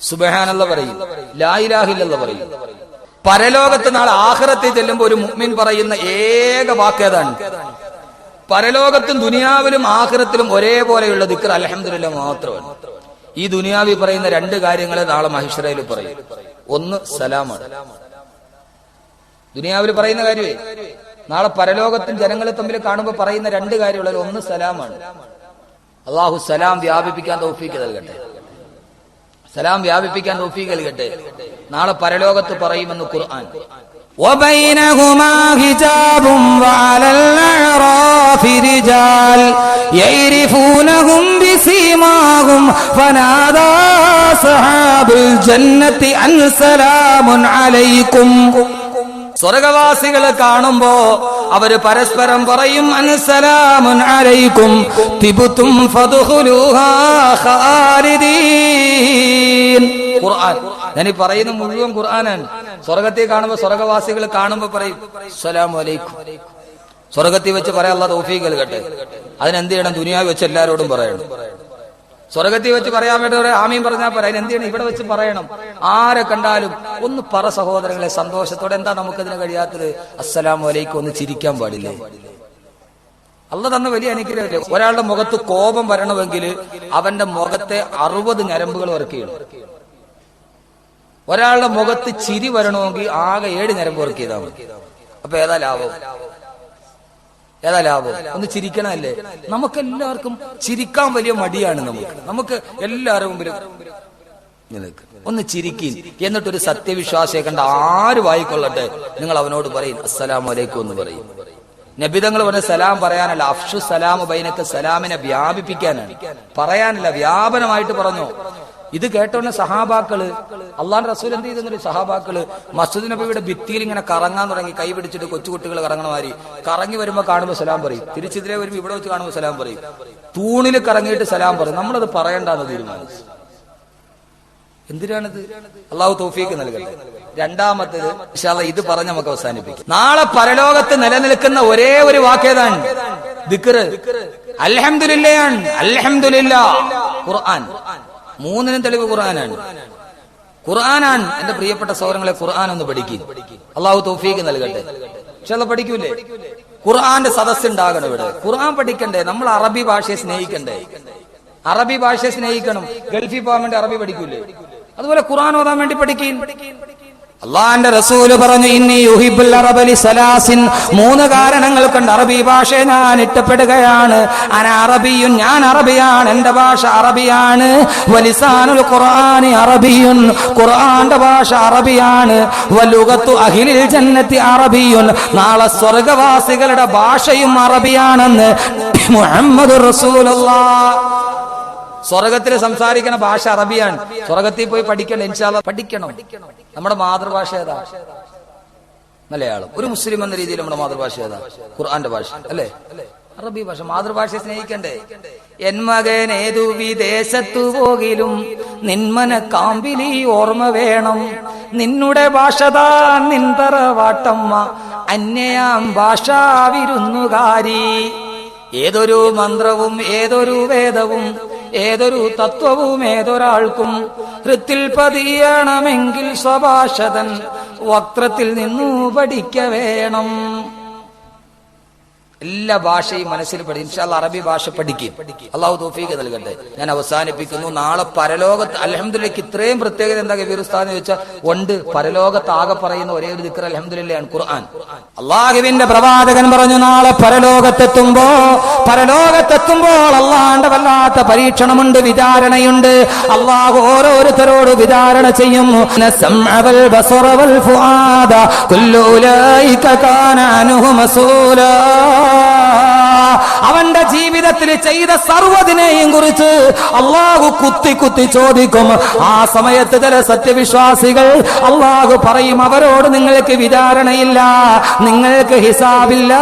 സുബഹാനല്ല പറയും. ലായിലാഹില്ല പറയും. പരലോകത്ത് നാളെ ആഹ്റത്തിൽ ചെല്ലുമ്പോൾ ഒരു മുഅ്മിൻ പറയുന്ന ഏക വാക്ക് ഏതാണ്? പരലോകത്തും ദുനിയാവിലും ആഹ്റത്തിലും ഒരേപോലെയുള്ള ദിക്കർ അലഹമില്ല മാത്രമാണ്. ഈ ദുനിയാവി പറയുന്ന രണ്ട് കാര്യങ്ങളെ നാളെ മഹിഷറയിൽ പറയും. ഒന്ന് സലാമാണ്. ദുനിയാവിൽ പറയുന്ന കാര്യമേ നാളെ പരലോകത്തും ജനങ്ങളെ തമ്മിൽ കാണുമ്പോൾ പറയുന്ന രണ്ട് കാര്യമുള്ളത് ഒന്ന് സലാമാണ്. അള്ളാഹു സലാം വ്യാപിപ്പിക്കാൻ തൗഫീക്ക് നൽകട്ടെ. സലാം വ്യാപിപ്പിക്കാൻ തൗഫീക്ക് നൽകട്ടെ നാളെ പരലോകത്ത് പറയുമെന്ന് ഖുർആൻ وبينهما حجاب وعلى الأعراف رجال يعرفونهم بسيماهم فنادى أصحاب الجنة أن سلام عليكم സ്വർഗവാസികളെ കാണുമ്പോ അവർ പരസ്പരം പറയും അൻസലാമുൻ അലൈക്കും തിബുത്തും ഫദ്ഖുലൂഹാ ഖുർആൻ. പറയുന്ന മുഴുവൻ ഖുർആനാണ്. സ്വർഗത്തെ കാണുമ്പോ സ്വർഗവാസികൾ കാണുമ്പോ പറയും അസ്സലാമു അലൈക്കും. സ്വർഗത്തിൽ വെച്ച് പറയാനുള്ള തോഫീകൾ നൽകട്ടെ. അതിനെന്ത് ചെയ്യണം? ദുനിയാവ് വെച്ച് എല്ലാവരോടും പറയണം. സ്വർഗത്തിൽ വെച്ച് പറയാൻ വേണ്ടി ഒരു ആമീൻ പറഞ്ഞാൽ പോരാ. എന്ത് ചെയ്യണം? ഇവിടെ വെച്ച് പറയണം. ആരെ കണ്ടാലും ഒന്ന് പറ സഹോദരങ്ങളെ സന്തോഷത്തോടെ. എന്താ നമുക്കതിന് കഴിയാത്തത്? അസ്സലാം വലൈക്കും ഒന്ന് ചിരിക്കാൻ പാടില്ല? അല്ല തന്ന വലിയ അനുഗ്രഹമല്ലേ? ഒരാളുടെ മുഖത്ത് കോപം വരണമെങ്കിൽ അവന്റെ മുഖത്തെ അറുപത് ഞരമ്പുകൾ വർക്ക് ഒരാളുടെ മുഖത്ത് ചിരി വരണമെങ്കിൽ ആകെ ഏഴ് ഞരമ്പ് വർക്ക് ചെയ്താൽ മതി. അപ്പൊ ഏതാ ലാഭം? ഏതാ ലാഭം? ഒന്ന് ചിരിക്കണമല്ലേ നമുക്ക് എല്ലാവർക്കും ചിരിക്കാൻ വലിയ മടിയാണ് നമുക്ക്. നമുക്ക് എല്ലാവരും. ഒന്ന് ചിരിക്കീൻ എന്നിട്ടൊരു സത്യവിശ്വാസിയെ കണ്ട ആര് വായിക്കൊള്ളട്ടെ? നിങ്ങൾ അവനോട് പറയും അസ്സലാമു അലൈക്കും എന്ന് പറയും. നബിതങ്ങൾ പറഞ്ഞ സലാം പറയാനല്ല അഫ്ഷു സലാമു ബൈനക്ക് സലാമിനെ വ്യാപിപ്പിക്കാനാണ്. പറയാനല്ല വ്യാപനമായിട്ട് പറഞ്ഞു. ഇത് കേട്ടോണ്ട് സഹാബാക്കൾ അള്ളാൻ റസൂൽ എന്ത് ചെയ്തെന്നൊരു സഹാബാക്കൾ മസ്ജിദ് നബിയുടെ ഭിത്തിയിൽ ഇങ്ങനെ കറങ്ങാൻ തുടങ്ങി കൈ പിടിച്ചിട്ട് കൊച്ചുകുട്ടികൾ കറങ്ങണ മാതിരി. കറങ്ങി വരുമ്പോ കാണുമ്പോ സലാം പറയും. തിരിച്ചെതിരെ വരുമ്പോ ഇവിടെ വെച്ച് കാണുമ്പോ സലാം പറയും. തൂണിൽ കറങ്ങിയിട്ട് സലാം പറയും. നമ്മളത് പറയണ്ടെന്ന് തീരുമാനിച്ചു. എന്തിനാണിത്? അള്ളാഹു തോഫിക്ക് നൽകട്ടെ. രണ്ടാമത്തേത് ഇത് പറഞ്ഞ് നമുക്ക് അവസാനിപ്പിക്കും. നാളെ പരലോകത്ത് നിലനിൽക്കുന്ന ഒരേ ഒരു വാക്കേതാണ് ദിക്റ്. അൽഹംദുലില്ലയാണ് അൽഹംദുലില്ല ഖുർആൻ. മൂന്നിനും തെളിവ് ഖുർആനാണ്. ഖുർആനാൻ എന്റെ പ്രിയപ്പെട്ട സൗരങ്ങളെ ഖുർആൻ ഒന്ന് പഠിക്കും. അള്ളാഹു തൗഫീഖ് നൽകട്ടെ. പക്ഷെ അത് പഠിക്കൂലേ? ഖുർആന്റെ സദസ് ഉണ്ടാകണം ഇവിടെ. ഖുർആൻ പഠിക്കണ്ടേ? നമ്മൾ അറബി ഭാഷയെ സ്നേഹിക്കണ്ടേ? അറബി ഭാഷയെ സ്നേഹിക്കണം. ഗൾഫിൽ പോകാൻ വേണ്ടി അറബി പഠിക്കൂലേ? അതുപോലെ ഖുർആൻ ഓതാൻ വേണ്ടി പഠിക്കും. അള്ളാന്റെ റസൂൽ പറഞ്ഞു ഇന്നി യുഹിബുൽ അറബലി സലാസിൻ. മൂന്ന് കാരണങ്ങൾ കൊണ്ട് അറബി ഭാഷയെ ഞാൻ ഇഷ്ടപ്പെടുകയാണ്. അന അറബിയുൻ ഞാൻ അറബിയാണ് എന്റെ ഭാഷ അറബിയാണ്. വലിസാനുൽ ഖുർആനി അറബിയുൻ ഖുർആന്റെ ഭാഷ അറബിയാണ്. വലുഗത്തു അഖിലിൽ ജന്നത്തി അറബിയുൻ നാളെ സ്വർഗവാസികളുടെ ഭാഷയും അറബിയാണെന്ന് മുഹമ്മദ് റസൂലുള്ളാഹ് സ്വർഗത്തിൽ സംസാരിക്കുന്ന ഭാഷ അറബിയാണ്. സ്വർഗത്തിൽ പോയി പഠിക്കണം ഇൻഷാല്ല പഠിക്കണം. നമ്മുടെ മാതൃഭാഷ ഏതാ? മലയാളം. ഒരു മുസ്ലിം എന്ന രീതിയിൽ നമ്മുടെ മാതൃഭാഷ ഏതാ? ഖുർആന്റെ ഭാഷ അല്ലേ? അറബി ഭാഷ. മാതൃഭാഷയെ സ്നേഹിക്കണ്ടേ? എൻ മകൻ ഏതു വിദേശത്തു പോകിലും നിന്മന കാമ്പിലി ഓർമ്മ വേണം. നിന്നുടെ ഭാഷതാ ഭാഷതാൻ നിന്തറവാട്ടമ്മ അന്യയാം ഭാഷാവിരുന്നുകാരി. ഏതൊരു മന്ത്രവും ഏതൊരു വേദവും ഏതൊരു തത്വവും ഏതൊരാൾക്കും ഹൃത്തിൽ പതിയണമെങ്കിൽ സ്വഭാഷതൻ വക്രത്തിൽ നിന്നു പഠിക്ക വേണം എല്ലാ ഭാഷയും മനസ്സിൽ പഠി ഇൻഷാല്ല അറബി ഭാഷ പഠിക്കും. അള്ളാഹു തോഫീക്ക് നൽകട്ടെ. ഞാൻ അവസാനിപ്പിക്കുന്നു. നാളെ പരലോകത്ത് അലഹമ്മദില്ലക്ക് ഇത്രയും പ്രത്യേകത എന്താ കബീർസ്ഥാന്ന് വെച്ചാൽ ഉണ്ട്. പരലോകത്ത് ആകെ പറയുന്ന ഒരേ ഒരു ദിക്കർ അലഹമ്മദില്ലയാണ് ഖുർആൻ. അള്ളാഹുവിന്റെ പ്രവാചകൻ പറഞ്ഞു നാളെ പരലോകത്തെത്തുമ്പോ പരലോകത്തെത്തുമ്പോൾ അള്ളാന്റെ വല്ലാത്ത പരീക്ഷണമുണ്ട് വിചാരണയുണ്ട്. അള്ളാഹു ഓരോരുത്തരോട് വിചാരണ ചെയ്യും. അവന്റെ ജീവിതത്തിൽ ചെയ്ത സർവതിനെയും കുറിച്ച് അള്ളാഹു കുത്തി കുത്തി ചോദിക്കും. ആ സമയത്ത് ചില സത്യവിശ്വാസികൾ അള്ളാഹു പറയും അവരോട് നിങ്ങൾക്ക് വിചാരണയില്ല നിങ്ങൾക്ക് ഹിസാബില്ല.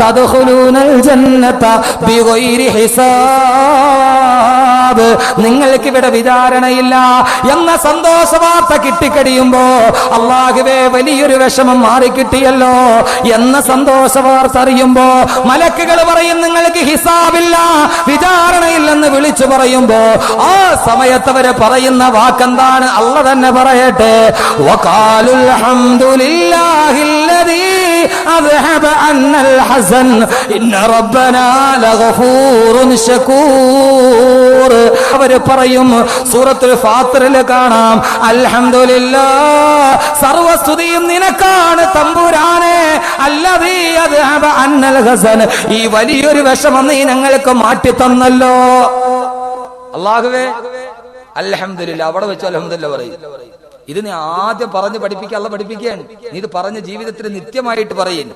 തദ്ഖുലൂനൽ ജന്നത ബിഗൈരി ഹിസാബ്. ഹിസാബ് നിങ്ങൾക്ക് ഇവിടെ വിചാരണയില്ല എന്ന സന്തോഷ വാർത്ത കിട്ടിക്കഴിയുമ്പോ അള്ളാഹുവേ വലിയൊരു വിഷമം മാറിക്കിട്ടിയല്ലോ എന്ന സന്തോഷ വാർത്ത അറിയുമ്പോ മലക്കുകൾ പറയും നിങ്ങൾക്ക് ഹിസാബില്ല വിചാരണയില്ലെന്ന് വിളിച്ചു പറയുമ്പോ ആ സമയത്ത് അവർ പറയുന്ന വാക്കെന്താണ്? അള്ള തന്നെ പറയട്ടെ. വഖാലുൽ ഹംദുലില്ലാഹില്ലദീ അദ്ഹബ അന്നൽ ഹസൻ ഇന്ന റബ്ബനാ ലഗഫൂറുൻ ശകൂർ. അവർ പറയും സൂറത്തുൽ ഫാത്തറിൽ കാണാം അൽഹംദുലില്ലാ സർവസ്തുതിയും നിനക്കാണ് തമ്പുരാനെ അല്ലതീ അന്നൽ ഹസൻ. ഈ വലിയൊരു വിഷമം നീ ഞങ്ങൾക്ക് മാറ്റി തന്നല്ലോ അള്ളാഹുവേ അലഹമില്ല അവിടെ വെച്ച് അലഹമില്ല പറയും. ഇത് നീ ആദ്യം പറഞ്ഞ് പഠിപ്പിക്കുക അല്ല പഠിപ്പിക്കുകയാണ് നീ ഇത് പറഞ്ഞ ജീവിതത്തിൽ നിത്യമായിട്ട് പറയും.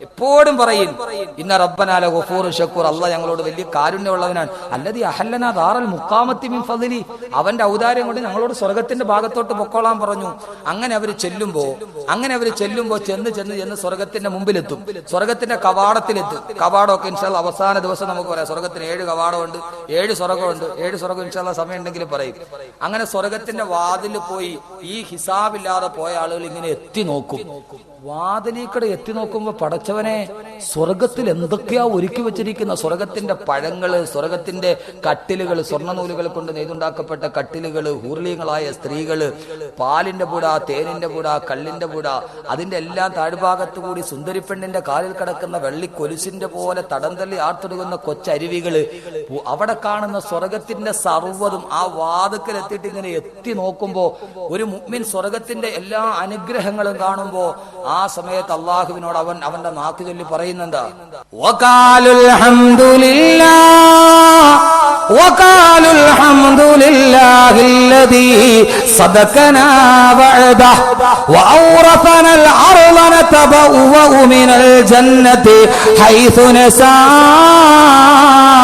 എപ്പോഴും പറയും ഇന്ന റബ്ബനാല ഗഫൂർ ഷക്കൂർ അല്ല ഞങ്ങളോട് വലിയ കാരുണ്യമുള്ളവനാണ്. അല്ലതി അഹല്ലന ദാറൽ മുക്കാമത്തി മിൻ ഫദലി. അവന്റെ ഔദാര്യം കൊണ്ട് ഞങ്ങളോട് സ്വർഗത്തിന്റെ ഭാഗത്തോട്ട് പൊക്കോളാൻ പറഞ്ഞു. അങ്ങനെ അവർ ചെല്ലുമ്പോ അങ്ങനെ അവർ ചെല്ലുമ്പോ ചെന്ന് ചെന്ന് ചെന്ന് സ്വർഗത്തിന്റെ മുമ്പിലെത്തും. സ്വർഗത്തിന്റെ കവാടത്തിലെത്തും. കവാടമൊക്കെ ഇൻഷാല്ല അവസാന ദിവസം നമുക്ക് പറയാം. സ്വർഗത്തിന് ഏഴ് കവാടമുണ്ട് ഏഴ് സ്വർഗമുണ്ട് ഏഴ് സ്വർഗം ഇൻഷാല്ല സമയം ഉണ്ടെങ്കിൽ പറയും. അങ്ങനെ സ്വർഗത്തിന്റെ വാതിൽ പോയി ഈ ഹിസാബില്ലാതെ പോയ ആളുകൾ ഇങ്ങനെ എത്തി നോക്കും. വാതിലേക്കടെ എത്തി നോക്കുമ്പോ പടച്ചവനെ സ്വർഗത്തിൽ എന്തൊക്കെയാ ഒരുക്കി വെച്ചിരിക്കുന്ന സ്വർഗത്തിന്റെ പഴങ്ങൾ സ്വർഗത്തിന്റെ കട്ടിലുകൾ സ്വർണനൂലുകൾ കൊണ്ട് നെയ്തുണ്ടാക്കപ്പെട്ട കട്ടിലുകൾ ഹൂർലീങ്ങളായ സ്ത്രീകൾ പാലിന്റെ പുട തേനിന്റെ പുട കള്ളിന്റെ പുട അതിന്റെ എല്ലാം താഴ്ഭാഗത്തു കൂടി സുന്ദരിപ്പെണ്ണിന്റെ കാലിൽ കിടക്കുന്ന വെള്ളി കൊലുസിന്റെ പോലെ തടം തള്ളി ആർത്തൊടുകുന്ന കൊച്ചരുവികൾ അവിടെ കാണുന്ന സ്വർഗത്തിന്റെ സർവതും ആ വാതുക്കൽ എത്തിയിട്ട് ഇങ്ങനെ എത്തി നോക്കുമ്പോ ഒരു മുഗ്മിൻ സ്വർഗത്തിന്റെ എല്ലാ അനുഗ്രഹങ്ങളും കാണുമ്പോ ആ സമയത്ത് അള്ളാഹുവിനോട് അവൻ അവന്റെ നാക്ക് ചൊല്ലി പറയുന്നെന്താ وقالوا الحمد لله وقالوا الحمد لله الذي صدقنا وعده وأورثنا الأرض نتبوأ من الجنة حيث نشاء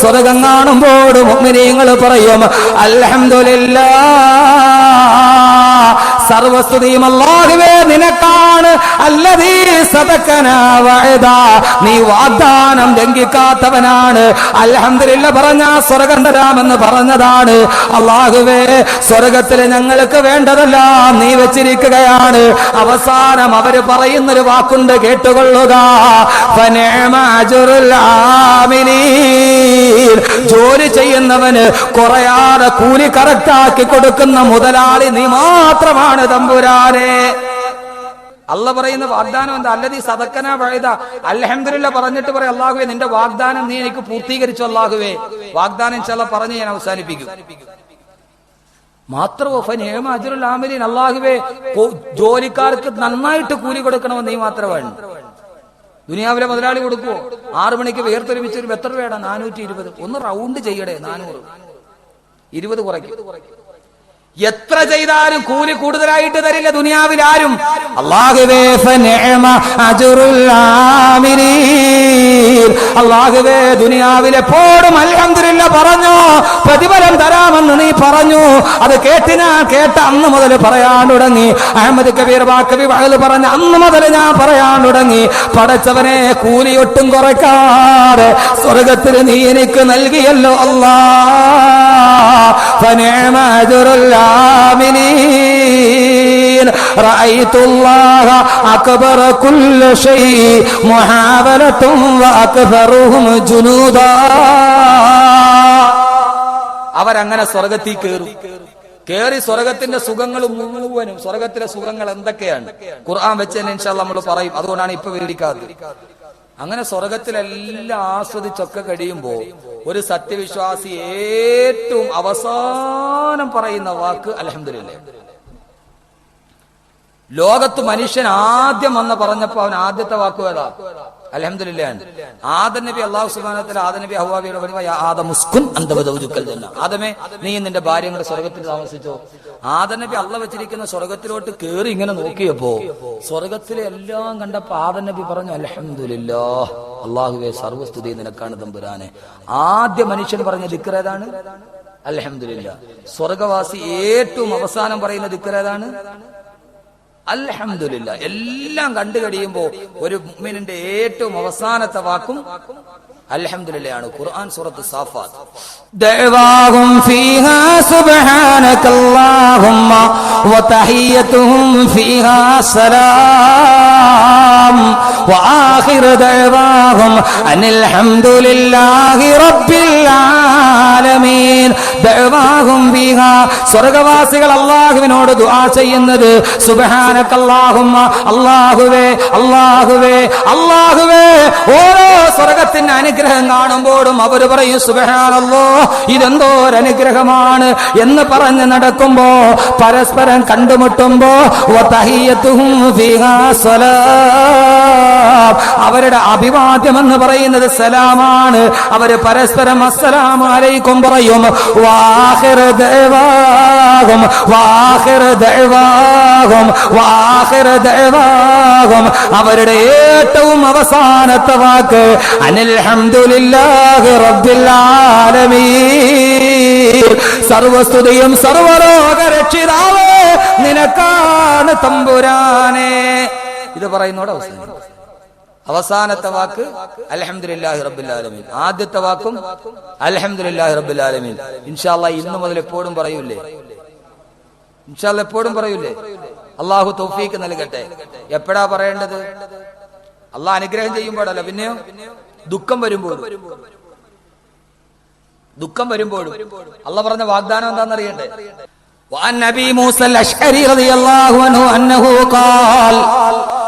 സ്വർഗം കാണുമ്പോൾ മുഅ്മിനീങ്ങൾ പറയും അൽഹംദുലില്ലാ സർവസ്തുതിയും അല്ലാഹുവേ നിനക്കാണ്. അല്ലതീ നീ വാഗ്ദാനം ലംഘിക്കാത്തവനാണ്. അൽഹംദുലില്ല പറഞ്ഞ സ്വർഗം തരാമെന്ന് പറഞ്ഞതാണ്. അള്ളാഹുവേ സ്വർഗത്തിൽ ഞങ്ങൾക്ക് വേണ്ടതെല്ലാം നീ വെച്ചിരിക്കുകയാണ്. അവസാനം അവർ പറയുന്നൊരു വാക്കുണ്ട് കേട്ടുകൊള്ളുക. ജോലി ചെയ്യുന്നവന് കുറയാതെ കൂലി കറക്റ്റാക്കി കൊടുക്കുന്ന മുതലാളി നീ മാത്രമാണ് തമ്പുരാനെ. അല്ല പറയുന്ന വാഗ്ദാനം എന്താ? അല്ലെ സദക്കന വഴുത അലഹമില്ല പറഞ്ഞിട്ട് പറയും അള്ളാഹുവേ നിന്റെ വാഗ്ദാനം നീ എനിക്ക് പൂർത്തീകരിച്ചു അള്ളാഹുവേ വാഗ്ദാനം ചില പറഞ്ഞ് ഞാൻ അവസാനിപ്പിക്കും. മാത്രം അള്ളാഹുവേ ജോലിക്കാർക്ക് നന്നായിട്ട് കൂലി കൊടുക്കണമെന്ന് നീ മാത്രമാണ്. ദുനിയാവിലെ മുതലാളി കൊടുക്കുവോ? ആറു മണിക്ക് വേർത്തൊരുമിച്ച് ഒരു എത്ര രൂപയാണ് നാനൂറ്റി ഇരുപത് ഒന്ന് റൗണ്ട് ചെയ്യടേ നാനൂറ്. ഇരുപത് കുറയ്ക്കും. എത്ര ചെയ്താലും കൂലി കൂടുതലായിട്ട് തരില്ല ദുനിയാവിൽ ആരും. അള്ളാഹുവേ. അള്ളാഹുവേ ദുനിയാവിൽ എപ്പോഴും പറഞ്ഞു. പ്രതിഫലം തരാമെന്ന് നീ പറഞ്ഞു. അത് കേട്ടിനാ കേട്ട അന്ന് മുതൽ പറയാൻ തുടങ്ങി. അഹമ്മദ് കബീർ ബാക്കബി വകൽ പറഞ്ഞ അന്ന് മുതൽ ഞാൻ പറയാൻ തുടങ്ങി. പടച്ചവനെ കൂലി ഒട്ടും കുറയ്ക്കാതെ സ്വർഗത്തിൽ നീ എനിക്ക് നൽകിയല്ലോ അല്ലാ فنعم أجر العاملين رأيت الله أكبر كل شيء محاولة وأكثرهم جنودا അവരങ്ങനെ സ്വർഗത്തിൽ കയറും കേറി സ്വർഗത്തിന്റെ സുഖങ്ങൾ മുഴുവനും സ്വർഗത്തിലെ സുഖങ്ങൾ എന്തൊക്കെയാണ് ഖുർആൻ വെച്ച് തന്നെ ഇൻഷാല്ല നമ്മൾ പറയും അതുകൊണ്ടാണ് ഇപ്പൊ വിവരിക്കാത്തത് അങ്ങനെ സ്വർഗത്തിലെല്ലാം ആസ്വദിച്ചൊക്കെ കഴിയുമ്പോ ഒരു സത്യവിശ്വാസി ഏറ്റവും അവസാനം പറയുന്ന വാക്ക് അലഹമില്ല ലോകത്ത് മനുഷ്യൻ ആദ്യം വന്ന് പറഞ്ഞപ്പോ അവൻ ആദ്യത്തെ വാക്ക് അലഹമില്ലാണ് ആദ നബി അള്ളാഹു സുബാനത്തിൽ ആദ നബി ഹവാബിയുടെ പറയുമ്പോ "യാ ആദം ഉസ്കുൻ അന്ത വദൗജുക്കൽ ആദമേ നീ നിന്റെ ഭാര്യങ്ങളുടെ സ്വർഗത്തിൽ താമസിച്ചോ? ആദ നബി അള്ള വെച്ചിരിക്കുന്ന സ്വർഗത്തിലോട്ട് കേറി ഇങ്ങനെ നോക്കിയപ്പോ സ്വർഗത്തിലെ എല്ലാം കണ്ടപ്പോ ആദ നബി പറഞ്ഞു അലഹമില്ല അള്ളാഹുവെ സർവസ്തുതി നിനക്കാണ് തമ്പുരാനെ. ആദ്യ മനുഷ്യൻ പറഞ്ഞ ദിക്കറേതാണ് അലഹമില്ല സ്വർഗവാസി ഏറ്റവും അവസാനം പറയുന്ന ദിക്കർ അൽഹമില്ല എല്ലാം കണ്ടു കഴിയുമ്പോൾ ഒരു മുഅ്മിനിന്റെ ഏറ്റവും അവസാനത്തെ വാക്കും അൽഹംദുലില്ലയാണ്. ഖുർആൻ സൂറത്ത് സാഫാത്ത്. ദഅവാഹും ഫീഹാ സുബ്ഹാനക അല്ലാഹുമ്മ വതഹിയതുഹും ഫീഹാ സലാം. വആഖിറു ദഅവാഹും അനിൽ റബ്ബിൽ ആലമീൻ ആലമീൻ. സ്വർഗവാസികൾ അള്ളാഹുവിനോട് ദുആ ചെയ്യുന്നത് സുബഹാനക്കല്ലാഹുമ്മ. അള്ളാഹുവേ അള്ളാഹുവേ അള്ളാഹുവേ ഓരോ സ്വർഗത്തിന്റെ അനുഗ്രഹം കാണുമ്പോഴും അവർ പറയും സുബഹാനല്ലോ ഇതെന്തോ ഒരു അനുഗ്രഹമാണ് എന്ന് പറഞ്ഞ് നടക്കുമ്പോ പരസ്പരം കണ്ടുമുട്ടുമ്പോ അവരുടെ അഭിവാദ്യം എന്ന് പറയുന്നത് സലാമാണ്. അവർ പരസ്പരം അസ്സലാമലൈക്കും അലൈക്കും പറയും വാഹിർ ദേവാകും വാഹിർ ദേവാകും വാഹിർ ദേവാകും. അവരുടെ ഏറ്റവും അവസാനത്തെ വാക്ക് അനിൽഹംദുലില്ലാഹി റബ്ബിൽ ആലമീൻ. സർവസ്തുതിയും സർവലോക രക്ഷിതാവേ നിനക്കാണ് തമ്പുരാനെ. ഇത് പറയുന്നോട് അവസാനം അവസാനത്തെ വാക്ക് അൽഹംദുലില്ലാഹി റബ്ബിൽ ആലമീൻ ആദ്യത്തെ വാക്കും അൽഹംദുലില്ലാഹി റബ്ബിൽ ആലമീൻ ഇൻഷാല്ലാ ഇന്ന് മുതൽ എപ്പോഴും പറയൂലേ ഇൻഷാല്ല എപ്പോഴും പറയൂലേ അള്ളാഹു തൗഫീക്ക് നൽകട്ടെ എപ്പോഴാ പറയേണ്ടത് അള്ളാഹ് അനുഗ്രഹം ചെയ്യുമ്പോഴല്ല പിന്നെയോ ദുഃഖം വരുമ്പോഴും ദുഃഖം വരുമ്പോഴും അള്ള പറഞ്ഞ വാഗ്ദാനം എന്താണെന്നറിയണ്ടേ وعن ابي موسى الاشعري رضي الله عنه انه قال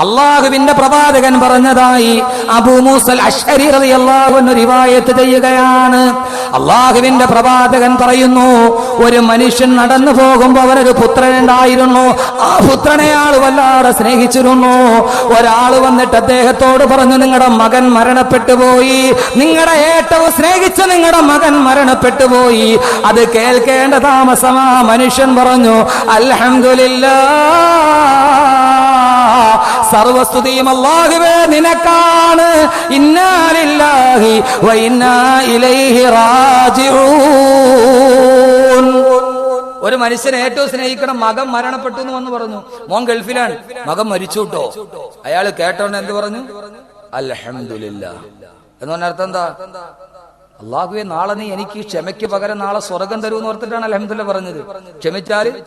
അള്ളാഹുവിന്റെ പ്രവാചകൻ പറഞ്ഞതായി അബൂ മൂസൽ റിവായത്ത് ചെയ്യുകയാണ്. അള്ളാഹുവിന്റെ പ്രവാചകൻ പറയുന്നു ഒരു മനുഷ്യൻ നടന്നു പോകുമ്പോൾ അവനൊരു പുത്രനുണ്ടായിരുന്നു ആ പുത്രനെ ആൾ വല്ലാതെ സ്നേഹിച്ചിരുന്നു. ഒരാൾ വന്നിട്ട് അദ്ദേഹത്തോട് പറഞ്ഞു നിങ്ങളുടെ മകൻ മരണപ്പെട്ടു പോയി. നിങ്ങളുടെ ഏറ്റവും സ്നേഹിച്ച നിങ്ങളുടെ മകൻ മരണപ്പെട്ടു പോയി. അത് കേൾക്കേണ്ട താമസമാ മനുഷ്യൻ പറഞ്ഞു അൽഹംദുലില്ലാ സർവസ്തുതിയും അല്ലാഹുവേ നിനക്കാണ്. ഇന്നാലില്ലാഹി വ ഇന്നാ ഇലൈഹി റാജിഊൻ. ഒരു മനുഷ്യനെ ഏറ്റവും സ്നേഹിക്കണം. മകൻ മരണപ്പെട്ടു എന്ന് വന്ന് പറഞ്ഞു. മോൻ ഗൾഫിലാണ്. മകൻ മരിച്ചു കേട്ടോ. അയാൾ കേട്ടോണ്ട് എന്ത് പറഞ്ഞു? അൽഹംദുലില്ലാ. എന്ന് പറഞ്ഞ അർത്ഥം എന്താ? അള്ളാഹുവെ നാളെ നീ എനിക്ക് ക്ഷമയ്ക്ക് പകരം നാളെ സ്വർഗം തരൂ എന്ന് ഓർത്തിട്ടാണ് അലഹമുല്ല പറഞ്ഞത്. ക്ഷമിച്ചാൽ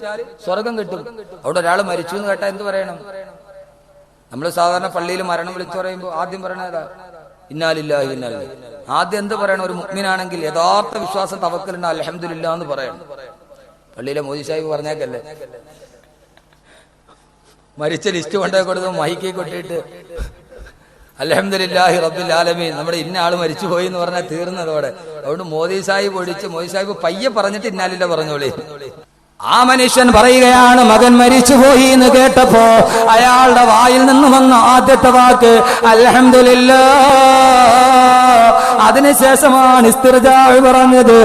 സ്വർഗം കിട്ടും. അവിടെ ഒരാൾ മരിച്ചു എന്ന് കേട്ടാ എന്ത് പറയണം? നമ്മൾ സാധാരണ പള്ളിയിൽ മരണം വിളിച്ചു പറയുമ്പോൾ ആദ്യം പറയണതാ ഇന്നാലില്ലാഹി ഇന്നാലി ആദ്യം എന്ത് പറയണം? ഒരു മുഗ്മിനാണെങ്കിൽ യഥാർത്ഥ വിശ്വാസം തവക്കലുണ്ട് അലഹമില്ല എന്ന് പറയണം. പള്ളിയിലെ മോദി സാഹിബ് പറഞ്ഞേക്കല്ലേ? മരിച്ച ലിസ്റ്റ് കൊണ്ടേ കൊടുത്ത് മൈക്കി കൊട്ടിയിട്ട് അലഹമില്ലാഹി റബ്ബിൽ ആലമീൻ. നമ്മുടെ ഇന്ന ആൾ മരിച്ചുപോയി എന്ന് പറഞ്ഞാൽ തീർന്നതോടെ. അതുകൊണ്ട് മോദി സാഹിബ് ഒഴിച്ച് മോദി സാഹിബ് പയ്യെ പറഞ്ഞിട്ട് ഇന്നാലില്ല പറഞ്ഞോളി. ആ മനുഷ്യൻ പറയുകയാണ് മകൻ മരിച്ചുപോയി എന്ന് കേട്ടപ്പോ അയാളുടെ വായിൽ നിന്ന് വന്ന ആദ്യത്തെ വാക്ക് അൽഹംദുലില്ലാ അതിനുശേഷമാണ് ഇസ്തിർജാവ് പറഞ്ഞത്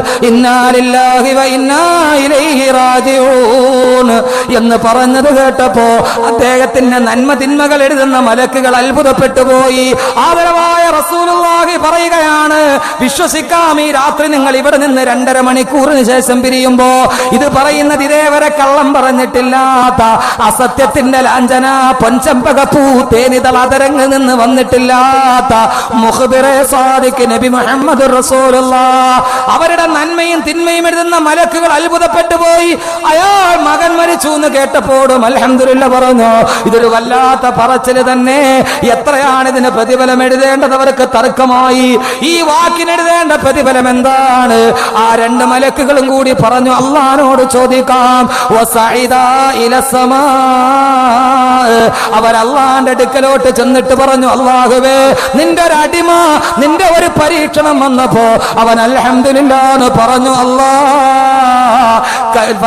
റാജിഊൻ എന്ന് പറഞ്ഞത് കേട്ടപ്പോ അദ്ദേഹത്തിന്റെ നന്മ തിന്മകൾ എഴുതുന്ന മലക്കുകൾ അത്ഭുതപ്പെട്ടു പോയി. ആദരവായ റസൂലുള്ളാഹി പറയുകയാണ് വിശ്വസിക്കാം ഈ രാത്രി നിങ്ങൾ ഇവിടെ നിന്ന് രണ്ടര മണിക്കൂറിന് ശേഷം പിരിയുമ്പോ ഇത് പറയുന്നത് ഇതേവരെ കള്ളം പറഞ്ഞിട്ടില്ലാത്ത അസത്യത്തിന്റെ ലാഞ്ചന പൊൻചമ്പകപ്പൂ തേനിതൾ നിന്ന് വന്നിട്ടില്ലാത്ത മുഹബിറെ സാദിക്ക് നബി മുഹമ്മദ് അവരുടെ നന്മയും തിന്മയും എഴുതുന്ന മലക്കുകൾ അത്ഭുതപ്പെട്ടു പോയി. അയാൾ മകൻ മരിച്ചു എന്ന് കേട്ടപ്പോഴും അൽഹംദുലില്ല പറഞ്ഞു ഇതൊരു വല്ലാത്ത പറച്ചിൽ തന്നെ. എത്രയാണ് ഇതിന് പ്രതിഫലം എഴുതേണ്ടത്? അവർക്ക് തർക്കമായി. ഈ വാക്കിന് എഴുതേണ്ട പ്രതിഫലം എന്താണ്? ആ രണ്ട് മലക്കുകളും കൂടി പറഞ്ഞു അള്ളഹാനോട് ചോദിക്കാം അവരല്ലാന്റെ അടുക്കലോട്ട് ചെന്നിട്ട് പറഞ്ഞു അള്ളാഹുവേ നിന്റെ ഒരു അടിമ നിന്റെ ഒരു പരീക്ഷണം വന്നപ്പോ അവൻ അൽഹംദുലില്ലാന്ന് പറഞ്ഞു അല്ലാ കൈഫ.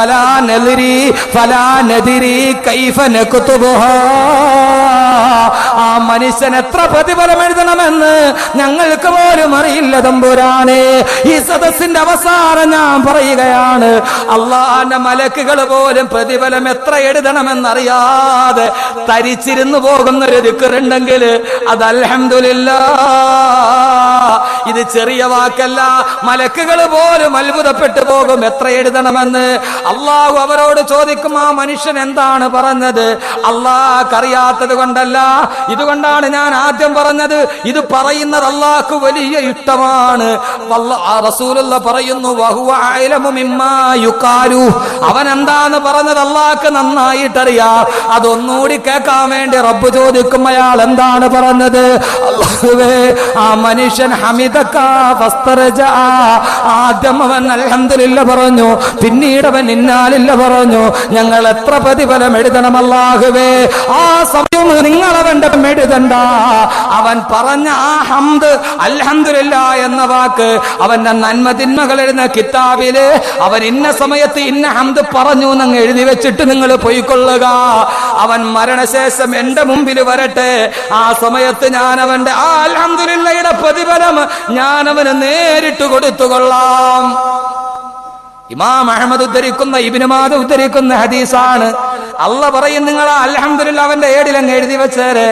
ആ മനുഷ്യൻ എത്ര പ്രതിഫലം എഴുതണമെന്ന് ഞങ്ങൾക്ക് പോലും അറിയില്ല തമ്പുരാനെ ഈ സദസ്സിന്റെ അവസാനം ഞാൻ പറയുകയാണ് അള്ളാന്റെ മലക്കുകൾ പോലും പ്രതിഫലം എത്ര എഴുതണമെന്നറിയാതെ തരിച്ചിരുന്നു പോകുന്ന ഒരു ദിക്കറുണ്ടെങ്കിൽ അത് അൽഹംദുലില്ലാ ഇത് ചെറിയ വാക്കല്ല. മലക്കുകൾ പോലും അത്ഭുതപ്പെട്ടു പോകും. എത്ര എഴുതണമെന്ന്? അള്ളാഹു അവരോട് ചോദിക്കും ആ മനുഷ്യൻ എന്താണ് പറഞ്ഞത്? അള്ളാഹ്ക്കറിയാത്തത് കൊണ്ടല്ല. ഇതുകൊണ്ടാണ് ഞാൻ ആദ്യം പറഞ്ഞത്. ഇത് പറയുന്നത് അള്ളാഹ്ക്ക് വലിയ ഇഷ്ടമാണ്. റസൂലുള്ള പറയുന്നു. അവൻ എന്താന്ന് പറഞ്ഞത് അള്ളാഹ്ക്ക് നന്നായിട്ടറിയാം. അതൊന്നുകൂടി കേൾക്കാൻ വേണ്ടി റബ്ബ് ചോദിക്കും അയാൾ എന്താണ് പറഞ്ഞത്? അല്ലാഹുവേ ആ മനുഷ്യൻ ഫസ്തറജ. ആദ്യം അവൻ അൽഹംദുലില്ല പറഞ്ഞു പിന്നീട് അവൻ ഇന്നാലില്ല പറഞ്ഞു. ഞങ്ങൾ എത്ര പ്രതിഫലം എഴുതണം അല്ലാഹുവേ? ആ സമയം നിങ്ങൾ അവന്റെ എഴുതണ്ട. അവൻ പറഞ്ഞ ആ ഹംദ് അൽഹംദുലില്ല എന്ന വാക്ക് അവന്റെ നന്മ തിന്മകൾ എഴുതുന്ന കിതാബിൽ അവൻ ഇന്ന സമയത്ത് ഇന്ന ഹംദ് പറഞ്ഞു എന്നങ്ങ് എഴുതി വെച്ചിട്ട് നിങ്ങൾ പോയിക്കൊള്ളുക. അവൻ മരണശേഷം എന്റെ മുമ്പിൽ വരട്ടെ. ആ സമയത്ത് ഞാൻ അവന്റെ ആ അൽഹംദുലില്ലയുടെ പ്രതിഫലം ഞാൻ അവന് നേരിട്ട് കൊടുത്തുകൊള്ളാം ഇമാം അഹമ്മദ് ഉദ്ധരിക്കുന്ന ഇബിനുമാദ് ഉദ്ധരിക്കുന്ന ഹദീസാണ്. അല്ല പറയും നിങ്ങൾ അൽഹംദുലില്ല അവന്റെ ഏടിലങ്ങ് എഴുതി വെച്ചേരെ.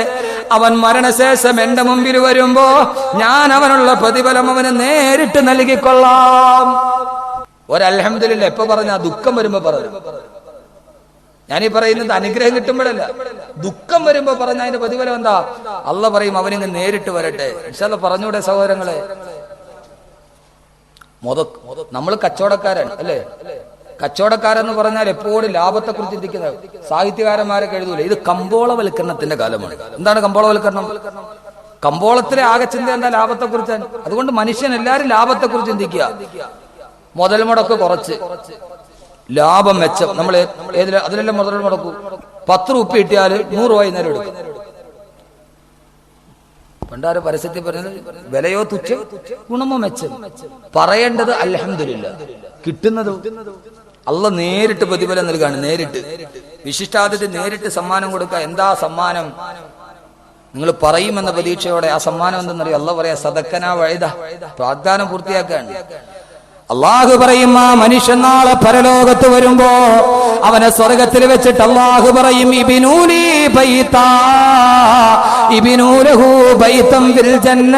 അവൻ മരണശേഷം എന്റെ മുമ്പിൽ വരുമ്പോ ഞാൻ അവനുള്ള പ്രതിഫലം അവന് നേരിട്ട് നൽകിക്കൊള്ളാം. ഒരൽഹംദുലില്ല എപ്പോ പറഞ്ഞാ ദുഃഖം വരുമ്പോ പറഞ്ഞു ഞാനീ പറയുന്നത് അനുഗ്രഹം കിട്ടുമ്പോഴല്ല. ദുഃഖം വരുമ്പോ പറഞ്ഞ അതിന്റെ പ്രതിഫലം എന്താ? അല്ല പറയും അവനിങ്ങ് നേരിട്ട് വരട്ടെ. ഇൻഷാല്ല പറഞ്ഞൂടെ സഹോദരങ്ങളെ? നമ്മൾ കച്ചവടക്കാരാണ് അല്ലേ? കച്ചവടക്കാരെന്ന് പറഞ്ഞാൽ എപ്പോഴും ലാഭത്തെ കുറിച്ച് ചിന്തിക്കുന്ന സാഹിത്യകാരന്മാരൊക്കെ എഴുതൂല? ഇത് കമ്പോളവൽക്കരണത്തിന്റെ കാലമാണ്. എന്താണ് കമ്പോളവൽക്കരണം? കമ്പോളത്തിലെ ആകെ ചിന്ത എന്താ ലാഭത്തെ കുറിച്ചാണ് അതുകൊണ്ട് മനുഷ്യൻ എല്ലാരും ലാഭത്തെ കുറിച്ച് ചിന്തിക്കുക. മുതൽ മുടക്ക് കുറച്ച്. ലാഭം മെച്ചം നമ്മൾ അതിലെല്ലാം മുതൽ മുടക്കൂ. പത്ത് റുപ്യ കിട്ടിയാൽ നൂറ് രൂപ നേരം എടുക്കും. പണ്ടാര പരസ്യത്തിൽ പറഞ്ഞത് വിലയോ തുച്ഛം ഗുണമോ മെച്ചം? പറയേണ്ടത് അലഹമില്ല കിട്ടുന്നത് അല്ല നേരിട്ട് പ്രതിഫലം നൽകാണ് നേരിട്ട്. വിശിഷ്ടാതിഥി നേരിട്ട് സമ്മാനം കൊടുക്കുക എന്താ സമ്മാനം? നിങ്ങൾ പറയുമെന്ന പ്രതീക്ഷയോടെ ആ സമ്മാനം എന്തെന്നറിയോ? അല്ല പറയാ സദക്കന വഴുത പ്രാഗ്ദാനം പൂർത്തിയാക്കാണ്. അള്ളാഹു പറയും ആ മനുഷ്യൻ നാളെ പരലോകത്ത് വരുമ്പോ അവനെ സ്വർഗത്തിൽ വെച്ചിട്ട് അള്ളാഹു പറയും ഇബിനൂലി ജന്ന.